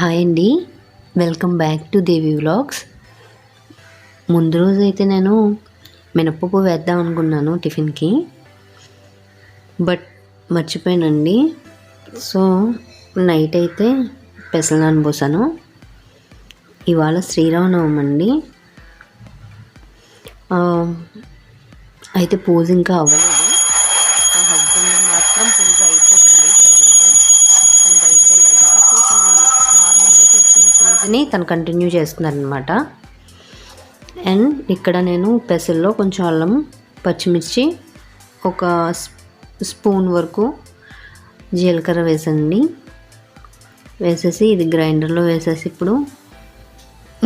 Hi అండి. Welcome back to Devi vlogs ముందు రోజు అయితే నేను మినప్పప్పు వేద్దాం అనుకున్నాను టిఫిన్కి. బట్ మర్చిపోయానండి. సో నైట్ అయితే పెసలు నానబోసాను. ఇవాళ శ్రీరామనవం అండి. Um, అయితే పూజ ఇంకా అవ్వలేదు మా హస్బెండ్ మాత్రం పూజ అయిపోతుంది ప్రజెంట్ తను బయటికి వెళ్ళాలి సో తను నార్మల్గా చేసుకునే తను కంటిన్యూ చేస్తున్నారనమాట అండ్ ఇక్కడ నేను పెసల్లో కొంచెం అల్లం పచ్చిమిర్చి ఒక స్పూన్ వరకు జీలకర్ర వేసండి. వేసేసి ఇది గ్రైండర్లో వేసేసి ఇప్పుడు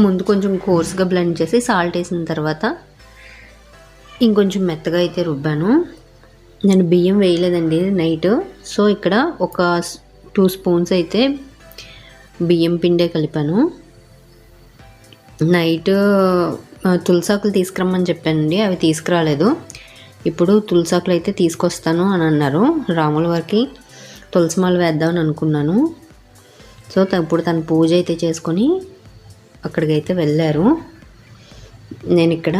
ముందు కొంచెం కోర్స్గా బ్లెండ్ చేసి సాల్ట్ వేసిన తర్వాత ఇంకొంచెం మెత్తగా అయితే రుబ్బాను. నేను బియ్యం వేయలేదండి నైట్. సో ఇక్కడ ఒక టూ స్పూన్స్ అయితే బియ్యం పిండే కలిపాను. నైట్ తులసాకులు తీసుకురమ్మని చెప్పానండి అవి తీసుకురాలేదు. ఇప్పుడు తులసాకులు అయితే తీసుకొస్తాను అని అన్నారు రాముల వారికి తులసిమాలు వేద్దామని అనుకున్నాను. సో ఇప్పుడు తను పూజ అయితే చేసుకొని అక్కడికైతే వెళ్ళారు. నేను ఇక్కడ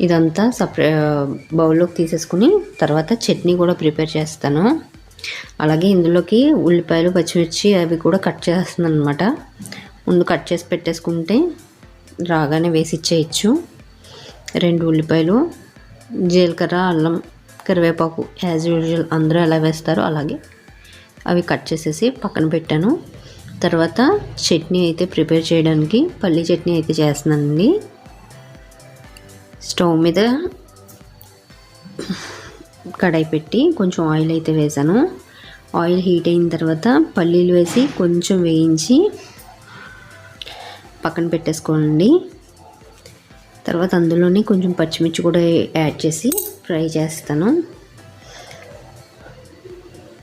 ఇదంతా సపరే బౌల్లోకి తీసేసుకుని తర్వాత చట్నీ కూడా ప్రిపేర్ చేస్తాను. అలాగే ఇందులోకి ఉల్లిపాయలు పచ్చిమిర్చి అవి కూడా కట్ చేస్తుంది అనమాట ముందు కట్ చేసి పెట్టేసుకుంటే రాగానే వేసి ఇచ్చేయచ్చు. రెండు ఉల్లిపాయలు జీలకర్ర అల్లం కరివేపాకు యాజ్ యూజువల్ అందరూ ఎలా వేస్తారో అలాగే అవి కట్ చేసేసి పక్కన పెట్టాను. తర్వాత చట్నీ అయితే ప్రిపేర్ చేయడానికి పల్లీ చట్నీ అయితే చేస్తున్నానండి. స్టవ్ మీద కడాయి పెట్టి కొంచెం ఆయిల్ అయితే వేసాను. ఆయిల్ హీట్ అయిన తర్వాత పల్లీలు వేసి కొంచెం వేయించి పక్కన పెట్టేసుకోండి తర్వాత అందులోనే కొంచెం పచ్చిమిర్చి కూడా యాడ్ చేసి ఫ్రై చేస్తాను.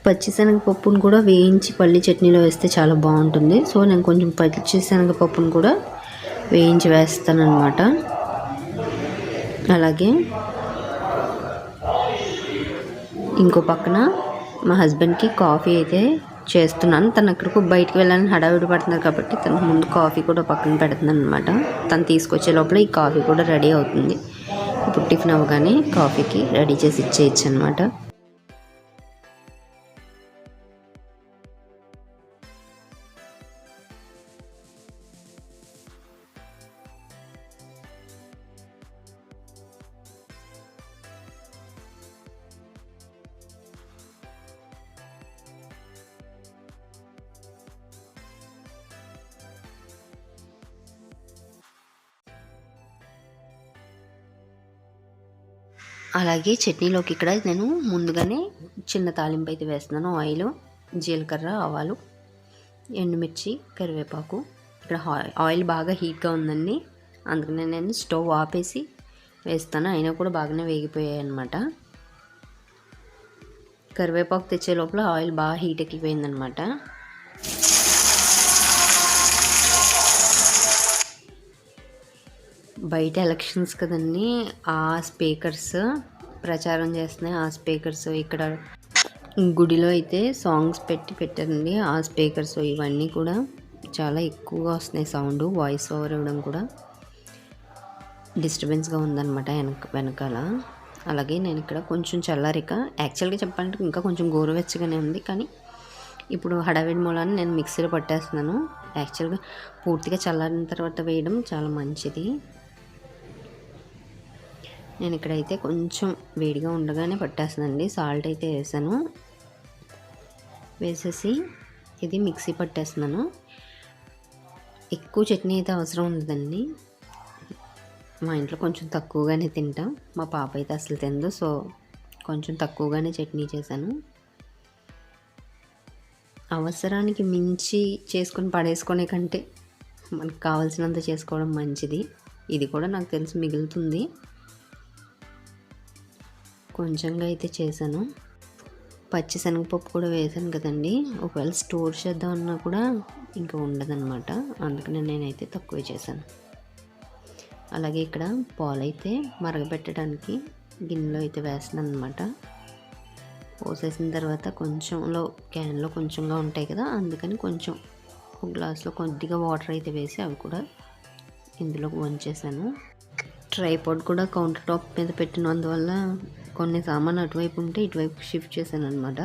పచ్చిశనగపప్పును కూడా వేయించి పల్లి చట్నీలో వేస్తే చాలా బాగుంటుంది. సో నేను కొంచెం పచ్చిశనగపప్పును కూడా వేయించి వేస్తాను అనమాట అలాగే ఇంకో పక్కన మా హస్బెండ్కి కాఫీ అయితే చేస్తున్నాను. తను అక్కడికి బయటకు వెళ్ళాలని హడావిడి పడుతున్నారు కాబట్టి తనకు ముందు కాఫీ కూడా పక్కన పెడుతున్నాను అనమాట తను తీసుకొచ్చే లోపల ఈ కాఫీ కూడా రెడీ అవుతుంది. ఇప్పుడు టిఫిన్ అవ్వగానే కాఫీకి రెడీ చేసి ఇచ్చేయచ్చు అనమాట అలాగే చట్నీలోకి ఇక్కడ నేను ముందుగానే చిన్న తాలింపు అయితే వేస్తున్నాను. ఆయిల్ జీలకర్ర ఆవాలు ఎండుమిర్చి కరివేపాకు. ఇక్కడ ఆయిల్ బాగా హీట్గా ఉందండి. అందుకనే నేను స్టవ్ ఆపేసి వేస్తాను. అయినా కూడా బాగానే వేగిపోయాయి అనమాట కరివేపాకు తెచ్చే లోపల ఆయిల్ బాగా హీట్ ఎక్కిపోయిందనమాట బయట ఎలక్షన్స్ కదండి ఆ స్పీకర్స్ ప్రచారం చేస్తున్నాయి. ఆ స్పీకర్స్ ఇక్కడ గుడిలో అయితే సాంగ్స్ పెట్టి పెట్టారండి. ఆ స్పీకర్స్ ఇవన్నీ కూడా చాలా ఎక్కువగా వస్తున్నాయి. సౌండ్ వాయిస్ ఓవర్ ఇవ్వడం కూడా డిస్టర్బెన్స్గా ఉందన్నమాట వెనక వెనకాల. అలాగే నేను ఇక్కడ కొంచెం చల్లారిక యాక్చువల్గా చెప్పాలంటే ఇంకా కొంచెం గోరువెచ్చగానే ఉంది. కానీ ఇప్పుడు హడావిడి మూలాన్ని నేను మిక్సీలో పట్టేస్తున్నాను. యాక్చువల్గా పూర్తిగా చల్లారిన తర్వాత వేయడం చాలా మంచిది. నేను ఇక్కడైతే కొంచెం వేడిగా ఉండగానే పట్టేస్తుందండి. సాల్ట్ అయితే వేసాను. వేసేసి ఇది మిక్సీ పట్టేస్తున్నాను. ఎక్కువ చట్నీ అయితే అవసరం ఉండదండి. మా ఇంట్లో కొంచెం తక్కువగానే తింటాం. మా పాప అయితే అసలు తిందు సో కొంచెం తక్కువగానే చట్నీ చేశాను. అవసరానికి మించి చేసుకొని పడేసుకునే కంటే మనకు కావాల్సినంత చేసుకోవడం మంచిది. ఇది కూడా నాకు తెలిసి మిగులుతుంది. కొంచెంగా అయితే చేశాను. పచ్చి శనగపప్పు కూడా వేసాను కదండి. ఒకవేళ స్టోర్ చేద్దామన్నా కూడా ఇంకా ఉండదన్నమాట. అందుకనే నేనైతే తక్కువే చేశాను. అలాగే ఇక్కడ పాలైతే మరగబెట్టడానికి గిన్నెలో అయితే వేస్తున్నాను అనమాట పోసేసిన తర్వాత కొంచెంలో క్యాన్లో కొంచెంగా ఉంటాయి కదా అందుకని కొంచెం ఒక గ్లాస్లో కొద్దిగా వాటర్ అయితే వేసి అవి కూడా ఇందులో వంచేసాను ట్రైపాడ్ కూడా కౌంటర్ టాప్ మీద పెట్టినందువల్ల కొన్ని సామాన్ అటువైపు ఉంటే ఇటువైపు షిఫ్ట్ చేశాను అనమాట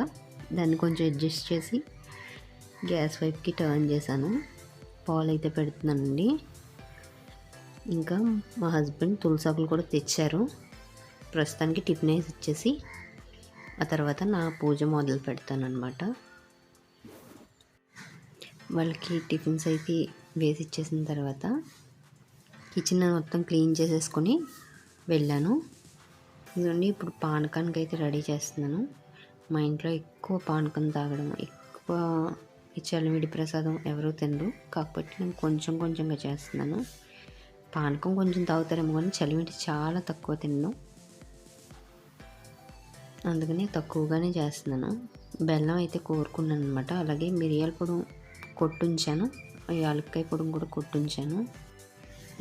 దాన్ని కొంచెం అడ్జస్ట్ చేసి గ్యాస్ వైపుకి టర్న్ చేశాను. పాలు అయితే పెడుతున్నానండి. ఇంకా మా హస్బెండ్ తులసాకులు కూడా తెచ్చారు. ప్రస్తుతానికి టిఫిన్ వేసి ఇచ్చేసి ఆ తర్వాత నా పూజ మొదలు పెడతాను అనమాట వాళ్ళకి టిఫిన్స్ అయితే వేసి ఇచ్చేసిన తర్వాత కిచెన్ మొత్తం క్లీన్ చేసేసుకొని వెళ్ళాను. ఇదండి ఇప్పుడు పానకానికి అయితే రెడీ చేస్తున్నాను. మా ఇంట్లో ఎక్కువ పానకం తాగడం ఎక్కువ ఈ చలివిడి ప్రసాదం ఎవరూ తినరు. కాకపోతే నేను కొంచెం కొంచెంగా చేస్తున్నాను. పానకం కొంచెం తాగుతారేమో కానీ చలివిడి చాలా తక్కువ తిన్నాను అందుకని తక్కువగానే చేస్తున్నాను. బెల్లం అయితే కోరుకున్నాను అనమాట అలాగే మిరియాల పొడి కొట్టుంచాను. యాలక్కాయ పొడి కూడా కొట్టుంచాను.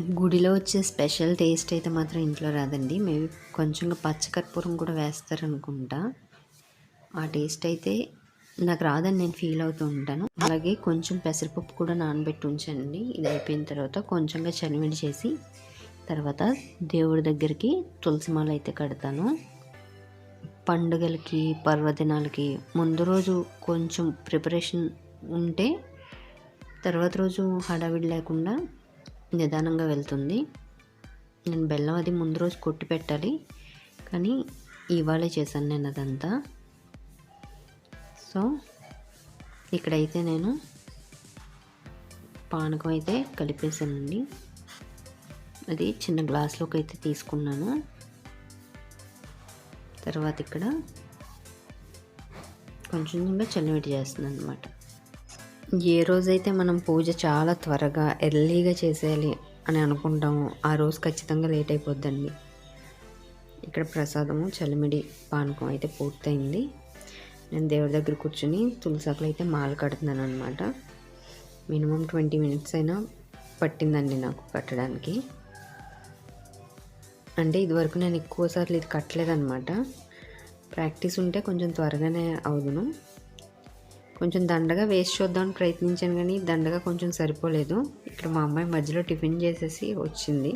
గుడిలో వచ్చే స్పెషల్ టేస్ట్ అయితే మాత్రం ఇంట్లో రాదండి. మేబీ కొంచెంగా పచ్చకర్పూరం కూడా వేస్తారనుకుంటా. ఆ టేస్ట్ అయితే నాకు రాదని నేను ఫీల్ అవుతూ ఉంటాను. అలాగే కొంచెం పెసరపప్పు కూడా నానబెట్టి ఉంచానండి ఇది అయిపోయిన తర్వాత కొంచెంగా చనివిడి చేసి తర్వాత దేవుడి దగ్గరికి తులసిమాల అయితే కడతాను. పండుగలకి పర్వదినాలకి ముందు రోజు కొంచెం ప్రిపరేషన్ ఉంటే తర్వాత రోజు హడావిడి లేకుండా నిదానంగా వెళ్తుంది. నేను బెల్లం అది ముందు రోజు కొట్టి పెట్టాలి. కానీ ఇవాళే చేశాను నేను అదంతా. సో ఇక్కడైతే నేను పానకం అయితే కలిపేసానండి అది చిన్న గ్లాస్లోకి అయితే తీసుకున్నాను. తర్వాత ఇక్కడ కొంచెం చల్లబెట్టి చేస్తున్నాను అనమాట ఏ రోజైతే మనం పూజ చాలా త్వరగా ఎర్లీగా చేసేయాలి అని అనుకుంటామో ఆ రోజు ఖచ్చితంగా లేట్ అయిపోద్దండి. ఇక్కడ ప్రసాదము చలిమిడి పానకం అయితే పూర్తయింది. నేను దేవుడి దగ్గర కూర్చుని తులసాకులు అయితే మాల కడుతున్నాను అనమాట మినిమం ట్వంటీ మినిట్స్ అయినా పట్టిందండి నాకు కట్టడానికి. అంటే ఇదివరకు నేను ఎక్కువసార్లు ఇది కట్టలేదన్నమాట. ప్రాక్టీస్ ఉంటే కొంచెం త్వరగానే అవుదును. కొంచెం దండగా వేస్ట్ చూద్దామని ప్రయత్నించాను కానీ దండగా కొంచెం సరిపోలేదు. ఇక్కడ మా అమ్మాయి మధ్యలో టిఫిన్ చేసేసి వచ్చింది.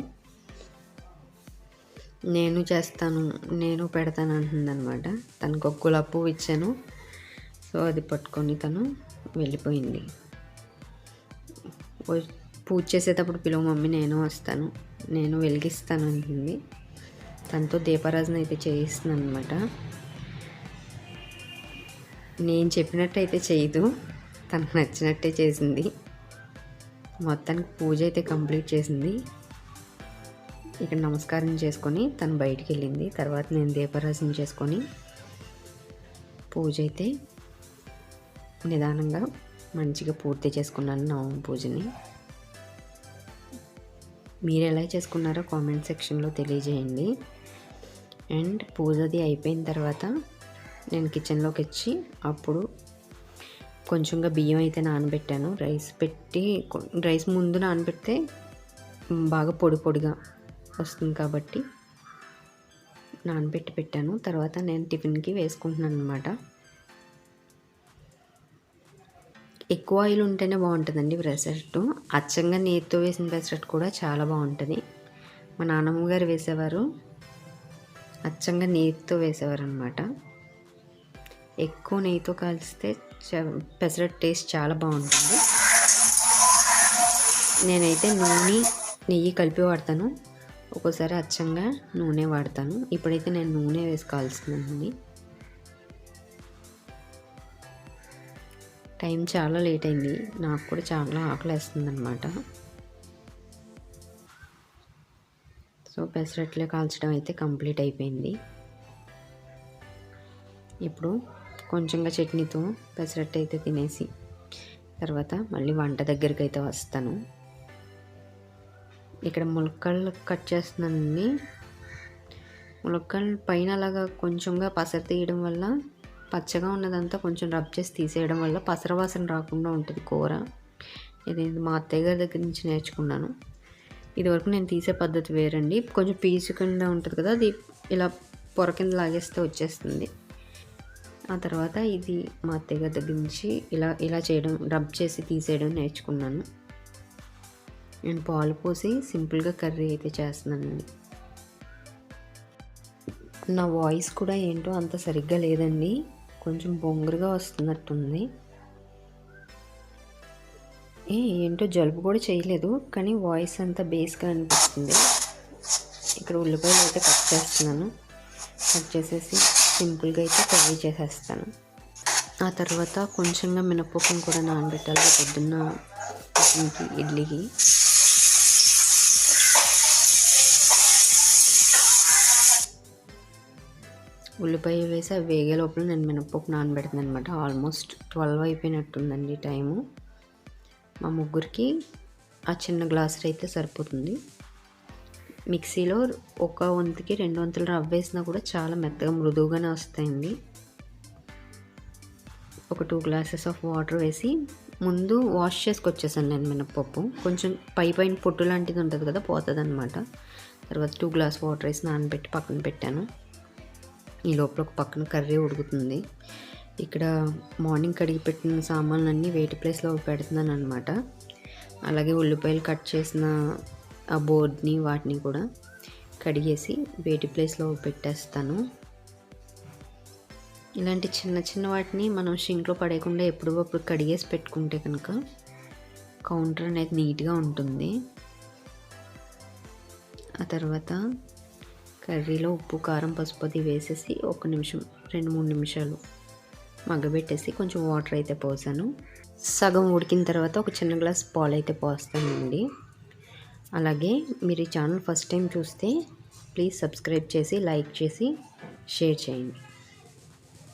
నేను చేస్తాను నేను పెడతాను అంటుందన్నమాట. తనకు ఒక గులాబ్ పువ్వు ఇచ్చాను. సో అది పట్టుకొని తను వెళ్ళిపోయింది. పూజ చేసేటప్పుడు పిలువ మమ్మీ నేను వస్తాను నేను వెలిగిస్తాను అంటుంది. తనతో దీపారాజన అయితే చేయిస్తున్నాను అనమాట నేను చెప్పినట్టయితే చేయదు. తనకు నచ్చినట్టే చేసింది. మొత్తానికి పూజ అయితే కంప్లీట్ చేసింది. ఇక్కడ నమస్కారం చేసుకొని తను బయటికి వెళ్ళింది. తర్వాత నేను దీపారాజన చేసుకొని పూజ అయితే నిదానంగా మంచిగా పూర్తి చేసుకున్నాను నవమి పూజని. మీరు ఎలా చేసుకున్నారో కామెంట్ సెక్షన్లో తెలియజేయండి. అండ్ పూజది అయిపోయిన తర్వాత నేను కిచెన్లోకి వచ్చి అప్పుడు కొంచెంగా బియ్యం అయితే నానబెట్టాను. రైస్ పెట్టి రైస్ ముందు నానబెడితే బాగా పొడి పొడిగా వస్తుంది కాబట్టి నానబెట్టి పెట్టాను. తర్వాత నేను టిఫిన్కి వేసుకుంటున్నాను అనమాట ఎక్కువ ఆయిల్ ఉంటేనే బాగుంటుందండి పెసరట్టు అచ్చంగా నేతితో వేసిన పెసరట్టు కూడా చాలా బాగుంటుంది. మా నాన్నమ్మ గారు వేసేవారు. అచ్చంగా నేతితో వేసేవారు అనమాట ఎక్కువ నెయ్యితో కలిస్తే పెసరట్ టేస్ట్ చాలా బాగుంటుంది. నేనైతే నూనె నెయ్యి కలిపి వాడతాను. ఒక్కోసారి అచ్చంగా నూనె వాడతాను. ఇప్పుడైతే నేను నూనె వేసుకోవాల్సిందండి. టైం చాలా లేట్ అయింది. నాకు కూడా చాలా ఆకలి వేస్తుంది అనమాట సో పెసరట్లే కాల్చడం అయితే కంప్లీట్ అయిపోయింది. ఇప్పుడు కొంచెంగా చట్నీతో పెసరట్టు అయితే తినేసి తర్వాత మళ్ళీ వంట దగ్గరికి అయితే వస్తాను. ఇక్కడ ములక్కలు కట్ చేస్తున్నానండి. ములక్కలు పైన అలాగా కొంచెంగా పసర తీయడం వల్ల పచ్చగా ఉన్నదంతా కొంచెం రబ్ చేసి తీసేయడం వల్ల పసర వాసన రాకుండా ఉంటుంది కూర. ఇది మా అత్తయ్య గారి దగ్గర నుంచి నేర్చుకున్నాను. ఇదివరకు నేను తీసే పద్ధతి వేరండి. కొంచెం పీచు కింద ఉంటుంది కదా అది ఇలా పొర కింద లాగేస్తే వచ్చేస్తుంది. ఆ తర్వాత ఇది మా అత్తయ్య గారి దగ్గర నుంచి ఇలా ఇలా చేయడం రబ్ చేసి తీసేయడం నేర్చుకున్నాను. నేను పాలు పోసి సింపుల్గా కర్రీ అయితే చేస్తున్నానండి నా వాయిస్ కూడా ఏంటో అంత సరిగ్గా లేదండి. కొంచెం బొంగురుగా వస్తున్నట్టుంది. ఏ ఏంటో జలుబు కూడా చేయలేదు కానీ వాయిస్ అంతా బేస్గా అనిపిస్తుంది. ఇక్కడ ఉల్లిపాయలు అయితే కట్ చేస్తున్నాను. కట్ చేసేసి సింపుల్గా అయితే కర్రీ చేసేస్తాను. ఆ తర్వాత కొంచెంగా మినపప్పును కూడా నానబెట్టాలి. పొద్దున్న టిఫిన్కి ఇడ్లీకి ఉల్లిపాయ వేసి అవి వేగే లోపల నేను మినపప్పు నానబెడుతుంది అనమాట ఆల్మోస్ట్ ట్వెల్వ్ అయిపోయినట్టుందండి టైము. మా ముగ్గురికి ఆ చిన్న గ్లాసులు అయితే సరిపోతుంది. మిక్సీలో ఒక వంతుకి రెండు వంతులు రవ్వ వేసినా కూడా చాలా మెత్తగా మృదువుగానే వస్తాయండి. ఒక టూ గ్లాసెస్ ఆఫ్ వాటర్ వేసి ముందు వాష్ చేసుకొచ్చేసాను నేను మినప్పప్పు. కొంచెం పై పైన పొట్టు లాంటిది ఉంటుంది కదా పోతుంది అనమాట తర్వాత టూ గ్లాస్ వాటర్ వేసి నానబెట్టి పక్కన పెట్టాను. ఈ లోపల ఒక పక్కన కర్రీ ఉడుకుతుంది. ఇక్కడ మార్నింగ్ కడిగి పెట్టిన సామాన్లన్నీ వేటి ప్లేస్లో పెడుతున్నాను అనమాట అలాగే ఉల్లిపాయలు కట్ చేసిన ఆ బోర్డ్ని వాటిని కూడా కడిగేసి వేటి ప్లేస్లో పెట్టేస్తాను. ఇలాంటి చిన్న చిన్న వాటిని మనం షింక్లో పడేయకుండా ఎప్పుడప్పుడు కడిగేసి పెట్టుకుంటే కనుక కౌంటర్ అనేది నీట్గా ఉంటుంది. ఆ తర్వాత కర్రీలో ఉప్పు కారం పసుపు అది వేసేసి ఒక నిమిషం రెండు మూడు నిమిషాలు మగ్గబెట్టేసి కొంచెం వాటర్ అయితే పోసాను. సగం ఉడికిన తర్వాత ఒక చిన్న గ్లాస్ పాలు అయితే పోస్తానండి. అలాగే మీరు ఈ ఛానల్ ఫస్ట్ టైం చూస్తే ప్లీజ్ సబ్స్క్రైబ్ చేసి లైక్ చేసి షేర్ చేయండి.